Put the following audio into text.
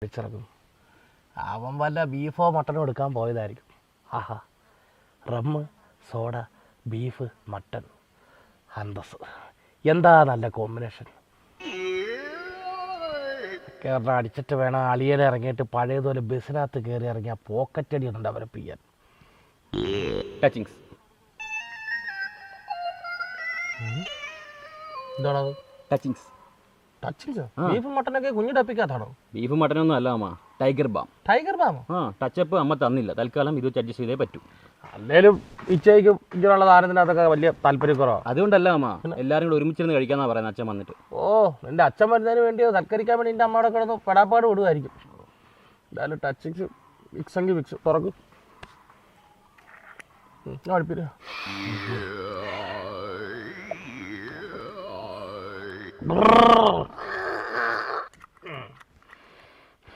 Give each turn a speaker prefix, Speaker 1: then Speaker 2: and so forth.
Speaker 1: വിളിച്ചിറങ്ങും അവൻ വല്ല ബീഫോ മട്ടനോ എടുക്കാൻ പോയതായിരിക്കും. ആഹാ. റമ്മ് സോഡ ബീഫ് മട്ടൻ അന്തസ് എന്താ നല്ല കോമ്പിനേഷൻ കയറണം അടിച്ചിട്ട് വേണം അളിയനെ ഇറങ്ങിയിട്ട് പഴയതുപോലെ ബസ്സിനകത്ത് കയറി ഇറങ്ങിയ പോക്കറ്റ് അടിയുണ്ട് അവരെ പിയ്യാൻ.
Speaker 2: ടച്ചിങ്സ് ടച്ചിങ്സ്
Speaker 1: ടച്ചിങ്സ്
Speaker 2: ആ.
Speaker 1: ബീഫ് മട്ടനൊക്കെ കുഞ്ഞു ടപ്പിക്കാത്താണോ
Speaker 2: ബീഫ് മട്ടനൊന്നും അല്ല അമ്മ. ടൈഗർ ബാം
Speaker 1: ടൈഗർ ബാമോ
Speaker 2: ആ ടച്ചപ്പ് അമ്മ തന്നില്ല. തൽക്കാലം ഇത് വെച്ച് അഡ്ജസ്റ്റ് ചെയ്തേ പറ്റൂ.
Speaker 1: അല്ലേലും ഇച്ചയ്ക്ക് ഇങ്ങനെയുള്ള സാധനത്തിനകത്തൊക്കെ വലിയ താല്പര്യക്കുറവാണ്
Speaker 2: അതുകൊണ്ടല്ല അമ്മ. എല്ലാരും കൂടെ ഒരുമിച്ചിരുന്ന് കഴിക്കാന്നാ പറയുന്നത് അച്ഛൻ വന്നിട്ട്.
Speaker 1: ഓ എന്റെ അച്ഛൻ വരുന്നതിന് വേണ്ടി സൽക്കരിക്കാൻ വേണ്ടി എന്റെ അമ്മയുടെ കിടന്ന് പെടാപ്പാട് വിടുമായിരിക്കും എന്തായാലും ടച്ചിങ്സ് വിക്സെങ്കിൽ വിക്സ് തുറക്കും. അടുപ്പില്ല Brrr.